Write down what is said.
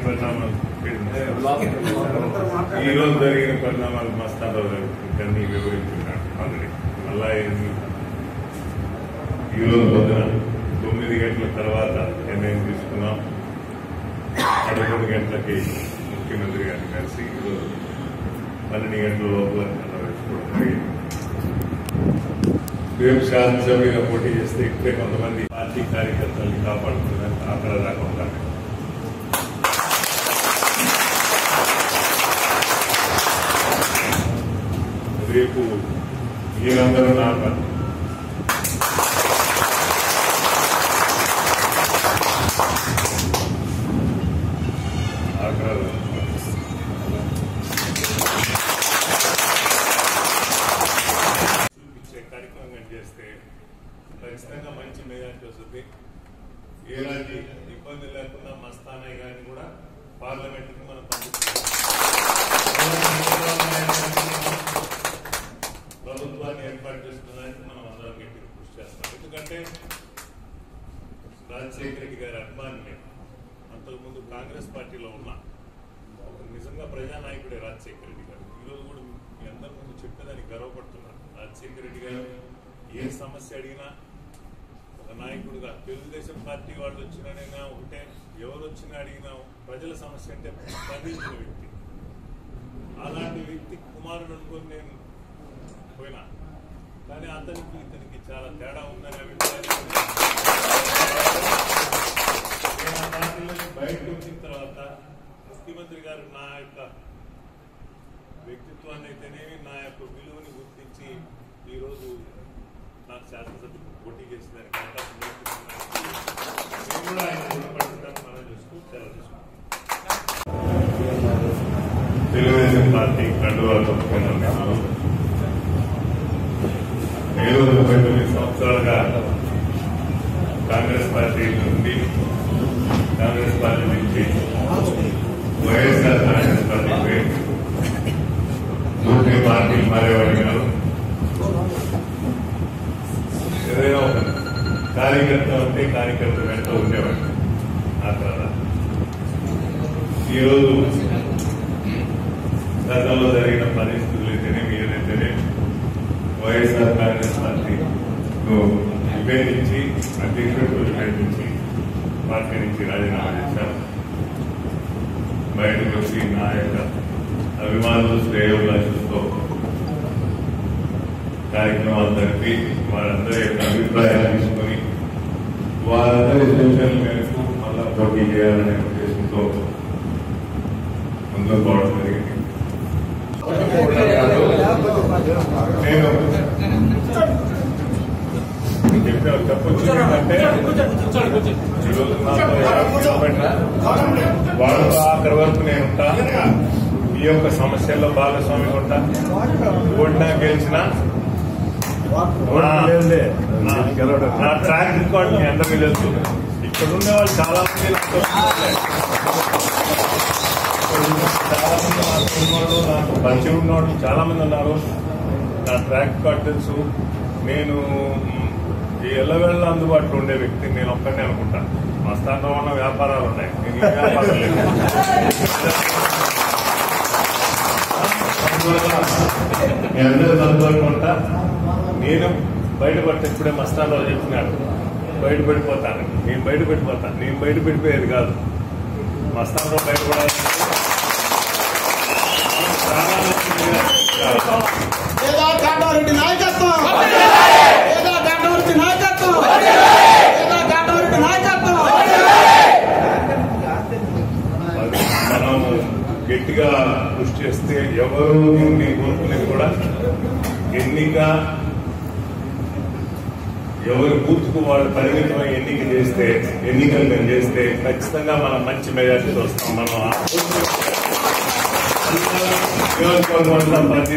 పరిణామాలు ఈ రోజు జరిగిన పరిణామాలు మస్తాలో అన్ని వివరించున్నాడు ఆల్రెడీ మళ్ళా ఏంది ఈ రోజు పొద్దున తొమ్మిది గంటల తర్వాత నిర్ణయం తీసుకున్నాం పదకొండు గంటలకి ముఖ్యమంత్రి గారిని కలిసి ఈరోజు పన్నెండు గంటల లోపల వేసుకోవడం జరిగింది రేపు శాసనసభ్యుగా పోటీ చేస్తే ఇప్పుడే కొంతమంది పార్టీ కార్యకర్తల్ని కాపాడుతుందని అక్కడ దాకా మీరందరూ నా ఆగ్రహం ప్రజానాయకుడు రాజశేఖర రెడ్డి గారు. ఈరోజు కూడా మీ అందరి ముందు చెప్పేదానికి గర్వపడుతున్నాను. రాజశేఖర రెడ్డి గారు ఏ సమస్య అడిగినా ఒక నాయకుడుగా తెలుగుదేశం పార్టీ వాళ్ళు వచ్చినా ఉంటే ఎవరు వచ్చినా అడిగినా ప్రజల సమస్య అంటే స్పందించిన వ్యక్తి. అలాంటి వ్యక్తి కుమారుడు అనుకుని నేను పోయినా. కానీ అతనికి ఇతనికి చాలా తేడా ఉందని అభిప్రాయం ఆ బయటకు వచ్చిన తర్వాత ముఖ్యమంత్రి గారు నా యొక్క వ్యక్తిత్వాన్ని అయితేనేమి నా యొక్క విలువని గుర్తించి ఈరోజు నాకు శాసనసభ్యులు పోటీ చేసేదానికి నేను కూడా ఆయన రుణపడుతున్నాను మనం చూస్తూ సెలవు తెలుగుదేశం పార్టీ కండువా కప్పుకున్నాం మేము ముప్పై తొమ్మిది సంవత్సరాలుగా కాంగ్రెస్ పార్టీ నుండి కాంగ్రెస్ పార్టీ నుంచి వైఎస్ఆర్ కాంగ్రెస్ పార్టీ పోయి నూటి పార్టీ మారేవాడి గారు ఏదైనా ఒక కార్యకర్త ఉంటే కార్యకర్త వెంట ఉండేవాడు ఆ తర్వాత ఈరోజు గతంలో జరిగిన పరిస్థితులు అయితేనేమి ఏదైతేనే వైఎస్ఆర్ కాంగ్రెస్ పార్టీలో విభేదించి అధ్యక్షుడు విభేదించి పార్టీ నుంచి రాజీనామా చేశారు బయటకు వచ్చి నా యొక్క అభిమానులు శ్రేయోభిలాషులతో కార్యక్రమాలు జరిపి వారందరి యొక్క అభిప్రాయాలు తీసుకొని వారందరి సూచనల మేరకు మళ్ళా పోటీ చేయాలనే ఉద్దేశంతో ముందుకు పోవడం జరిగింది నేను చెప్పొచ్చు ఏంటంటే ఈరోజు వాళ్ళు ఆఖరి వరకు నేను ఉంటా ఈ యొక్క సమస్యల్లో భాగస్వామి ఉంటా ఓడినా గెలిచిన నా- నా- ట్రాక్ రికార్డ్ మీ అందరికీ తెలుసు ఇక్కడ ఉండే వాళ్ళు చాలా మంది చాలా మంది నాతో నాకు మంచిగా ఉన్నవాళ్ళు చాలా మంది ఉన్నారు నా ట్రాక్ రికార్డ్ తెలుసు నేను ఎల్లవేళ్ళ అందుబాటులో ఉండే వ్యక్తి నేను ఒక్కనే అనుకుంటా. మా స్థానంలో ఉన్న వ్యాపారాలు ఉన్నాయి. నేను ఈ వ్యాపారం లేదు. మీ అందరూ నేను బయటపడితే ఇప్పుడే మస్తాలో చెప్పినాడు బయటపడిపోతాను. నేను బయటపడిపోతాను. నేను బయటపడిపోయేది కాదు. మస్తాన్లో బయటపడాలి కూడా ఎన్నిక ఎవరి బూత్కు వాళ్ళు పరిమితమై ఎన్నిక చేస్తే ఎన్నికలు మేము చేస్తే ఖచ్చితంగా మనం మంచి మెజార్టీతో వస్తాం. మనం ప్రతి